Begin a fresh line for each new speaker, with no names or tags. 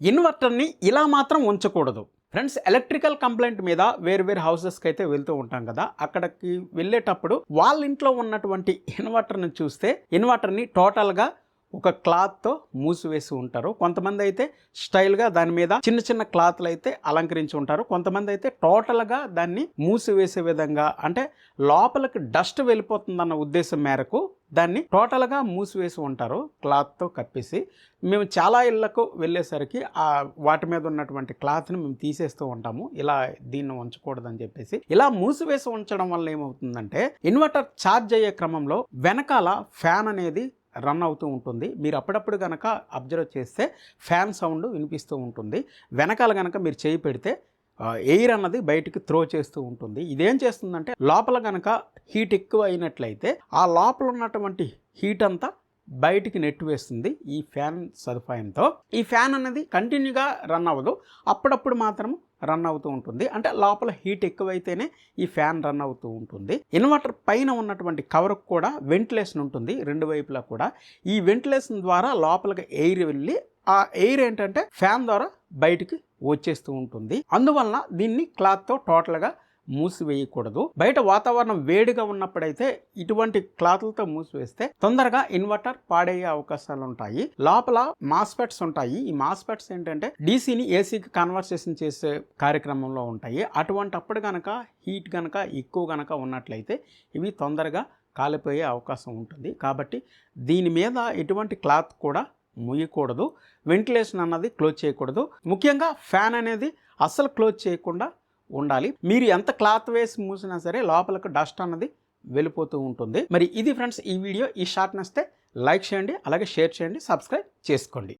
ఇన్వర్టర్ని ఇలా మాత్రం ఉంచకూడదు. ఫ్రెండ్స్ ఎలక్ట్రికల్ కంప్లైంట్ మీద వేరు వేరు హౌసెస్కి అయితే వెళ్తూ ఉంటాం కదా అక్కడికి వెళ్ళేటప్పుడు వాళ్ళ ఇంట్లో ఉన్నటువంటి ఇన్వర్టర్ని చూస్తే ఇన్వర్టర్ని టోటల్గా ఒక క్లాత్తో మూసివేసి ఉంటారు. కొంతమంది అయితే స్టైల్గా దాని మీద చిన్న చిన్న క్లాత్లు అయితే అలంకరించి ఉంటారు. కొంతమంది అయితే టోటల్గా దాన్ని మూసివేసే విధంగా అంటే లోపలికి డస్ట్ వెళ్ళిపోతుందన్న ఉద్దేశం మేరకు దాన్ని టోటల్గా మూసివేసి ఉంటారు. క్లాత్తో కప్పేసి మేము చాలా ఇళ్ళకు వెళ్ళేసరికి ఆ వాటి మీద ఉన్నటువంటి క్లాత్ని మేము తీసేస్తూ ఉంటాము. ఇలా దీన్ని ఉంచకూడదని చెప్పేసి. ఇలా మూసివేసి ఉంచడం వల్ల ఏమవుతుందంటే ఇన్వర్టర్ ఛార్జ్ అయ్యే క్రమంలో వెనకాల ఫ్యాన్ అనేది రన్ అవుతూ ఉంటుంది. మీరు అప్పుడప్పుడు కనుక అబ్జర్వ్ చేస్తే ఫ్యాన్ సౌండ్ వినిపిస్తూ ఉంటుంది. వెనకాల కనుక మీరు చేయి పెడితే ఎయిర్ అన్నది బయటికి త్రో చేస్తూ ఉంటుంది. ఇదేం చేస్తుందంటే లోపల కనుక హీట్ ఎక్కువ అయినట్లయితే ఆ లోపల ఉన్నటువంటి హీట్ అంతా బయటికి నెట్టివేస్తుంది ఈ ఫ్యాన్ సదుపాయంతో. ఈ ఫ్యాన్ అనేది కంటిన్యూగా రన్ అవ్వదు. అప్పుడప్పుడు మాత్రం రన్ అవుతూ ఉంటుంది. అంటే లోపల హీట్ ఎక్కువైతేనే ఈ ఫ్యాన్ రన్ అవుతూ ఉంటుంది. ఇన్వర్టర్ పైన ఉన్నటువంటి కవర్ కూడా వెంటిలేషన్ ఉంటుంది రెండు వైపులా కూడా. ఈ వెంటిలేషన్ ద్వారా లోపలికి ఎయిర్ వెళ్ళి ఆ ఎయిర్ ఏంటంటే ఫ్యాన్ ద్వారా బయటికి వచ్చేస్తూ ఉంటుంది. అందువలన దీన్ని క్లాత్తో టోటల్గా మూసివేయకూడదు. బయట వాతావరణం వేడిగా ఉన్నప్పుడైతే ఇటువంటి క్లాత్లతో మూసివేస్తే తొందరగా ఇన్వర్టర్ పాడయ్యే అవకాశాలు ఉంటాయి. లోపల మాస్పెట్స్ ఉంటాయి. ఈ మాస్పెట్స్ ఏంటంటే డీసీని ఏసీకి కన్వర్సేషన్ చేసే కార్యక్రమంలో ఉంటాయి. అటువంటి అప్పుడు కనుక హీట్ కనుక ఎక్కువ కనుక ఉన్నట్లయితే ఇవి తొందరగా కాలిపోయే అవకాశం ఉంటుంది. కాబట్టి దీని మీద ఎటువంటి క్లాత్ కూడా ముయ్యకూడదు వెంటిలేషన్ అన్నది క్లోజ్ చేయకూడదు. ముఖ్యంగా ఫ్యాన్ అనేది అస్సలు క్లోజ్ చేయకుండా ఉండాలి. మీరు ఎంత క్లాత్ వేసి మూసినా సరే లోపలకు డస్ట్ అన్నది వెళ్ళిపోతూ ఉంటుంది. మరి ఇది ఫ్రెండ్స్ ఈ వీడియో. ఈ షార్ట్ నస్తే లైక్ చేయండి అలాగే షేర్ చేయండి సబ్స్క్రైబ్ చేసుకోండి.